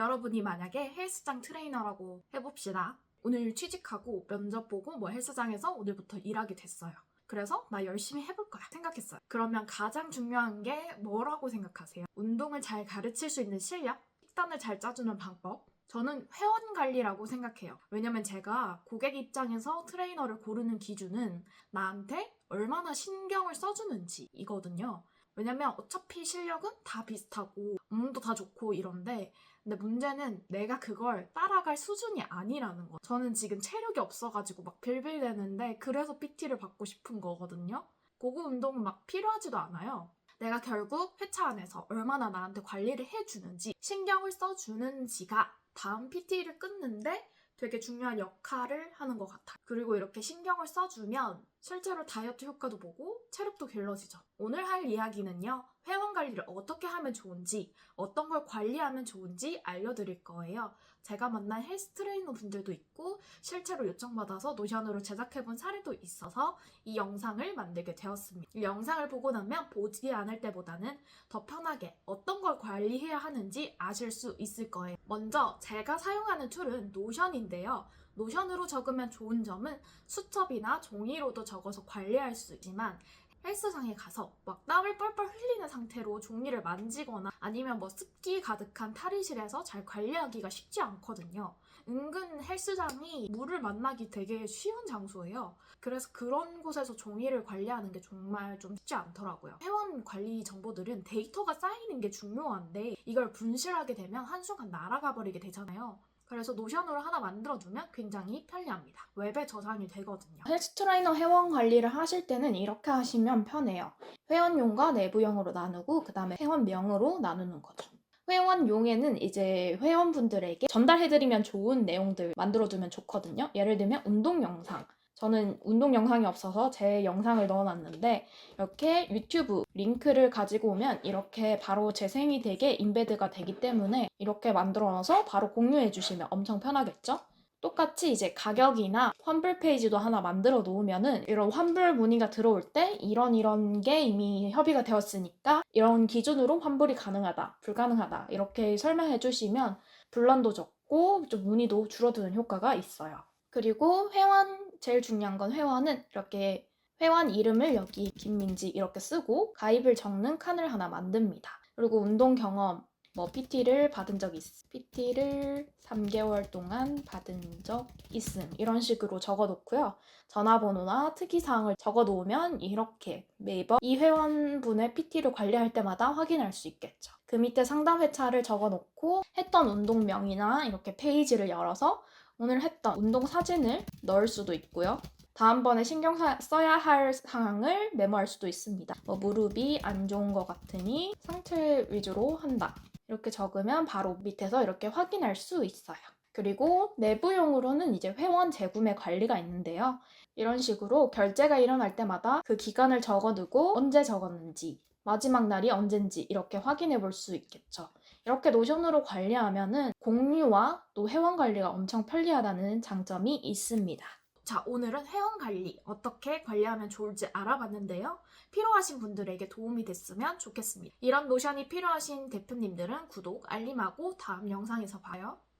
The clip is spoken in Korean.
여러분이 만약에 헬스장 트레이너라고 해봅시다. 오늘 취직하고 면접 보고 뭐 헬스장에서 오늘부터 일하게 됐어요. 그래서 나 열심히 해볼 거야 생각했어요. 그러면 가장 중요한 게 뭐라고 생각하세요? 운동을 잘 가르칠 수 있는 실력? 식단을 잘 짜주는 방법? 저는 회원 관리라고 생각해요. 왜냐면 제가 고객 입장에서 트레이너를 고르는 기준은 나한테 얼마나 신경을 써주는지 이거든요. 왜냐면 어차피 실력은 다 비슷하고 몸도 다 좋고 이런데 근데 문제는 내가 그걸 따라갈 수준이 아니라는 거. 저는 지금 체력이 없어가지고 막 빌빌대는데 그래서 PT를 받고 싶은 거거든요. 고급 운동은 막 필요하지도 않아요. 내가 결국 회차 안에서 얼마나 나한테 관리를 해주는지 신경을 써주는지가 다음 PT를 끊는데 되게 중요한 역할을 하는 것 같아요. 그리고 이렇게 신경을 써주면 실제로 다이어트 효과도 보고 체력도 길러지죠. 오늘 할 이야기는요. 회원 관리를 어떻게 하면 좋은지, 어떤 걸 관리하면 좋은지 알려드릴 거예요. 제가 만난 헬스 트레이너 분들도 있고 실제로 요청받아서 노션으로 제작해본 사례도 있어서 이 영상을 만들게 되었습니다. 이 영상을 보고 나면 보지 않을 때보다는 더 편하게 어떤 걸 관리해야 하는지 아실 수 있을 거예요. 먼저 제가 사용하는 툴은 노션인데요. 노션으로 적으면 좋은 점은 수첩이나 종이로도 적어서 관리할 수 있지만 헬스장에 가서 막 땀을 뻘뻘 흘리는 상태로 종이를 만지거나 아니면 뭐 습기 가득한 탈의실에서 잘 관리하기가 쉽지 않거든요. 은근 헬스장이 물을 만나기 되게 쉬운 장소예요. 그래서 그런 곳에서 종이를 관리하는 게 정말 좀 쉽지 않더라고요. 회원 관리 정보들은 데이터가 쌓이는 게 중요한데 이걸 분실하게 되면 한순간 날아가 버리게 되잖아요. 그래서 노션으로 하나 만들어두면 굉장히 편리합니다. 웹에 저장이 되거든요. 헬스 트레이너 회원 관리를 하실 때는 이렇게 하시면 편해요. 회원용과 내부용으로 나누고 그 다음에 회원명으로 나누는 거죠. 회원용에는 이제 회원분들에게 전달해드리면 좋은 내용들 만들어두면 좋거든요. 예를 들면 운동 영상. 저는 운동 영상이 없어서 제 영상을 넣어놨는데 이렇게 유튜브 링크를 가지고 오면 이렇게 바로 재생이 되게 인베드가 되기 때문에 이렇게 만들어놔서 바로 공유해 주시면 엄청 편하겠죠? 똑같이 이제 가격이나 환불 페이지도 하나 만들어 놓으면은 이런 환불 문의가 들어올 때 이런 이런 게 이미 협의가 되었으니까 이런 기준으로 환불이 가능하다, 불가능하다 이렇게 설명해 주시면 분란도 적고 좀 문의도 줄어드는 효과가 있어요. 그리고 회원 제일 중요한 건 회원은 이렇게 회원 이름을 여기 김민지 이렇게 쓰고 가입을 적는 칸을 하나 만듭니다. 그리고 운동 경험 뭐 PT를 받은 적 있, PT를 3개월 동안 받은 적 있음 이런 식으로 적어 놓고요. 전화번호나 특이사항을 적어 놓으면 이렇게 매번 이 회원분의 PT를 관리할 때마다 확인할 수 있겠죠. 그 밑에 상담 회차를 적어 놓고 했던 운동명이나 이렇게 페이지를 열어서 오늘 했던 운동 사진을 넣을 수도 있고요. 다음번에 신경 사- 써야 할 사항을 메모할 수도 있습니다. 뭐 무릎이 안 좋은 것 같으니 상체 위주로 한다. 이렇게 적으면 바로 밑에서 이렇게 확인할 수 있어요. 그리고 내부용으로는 이제 회원 재구매 관리가 있는데요. 이런 식으로 결제가 일어날 때마다 그 기간을 적어두고 언제 적었는지, 마지막 날이 언젠지 이렇게 확인해 볼 수 있겠죠. 이렇게 노션으로 관리하면은 공유와 또 회원 관리가 엄청 편리하다는 장점이 있습니다. 자, 오늘은 회원 관리 어떻게 관리하면 좋을지 알아봤는데요. 필요하신 분들에게 도움이 됐으면 좋겠습니다. 이런 노션이 필요하신 대표님들은 구독, 알림하고 다음 영상에서 봐요.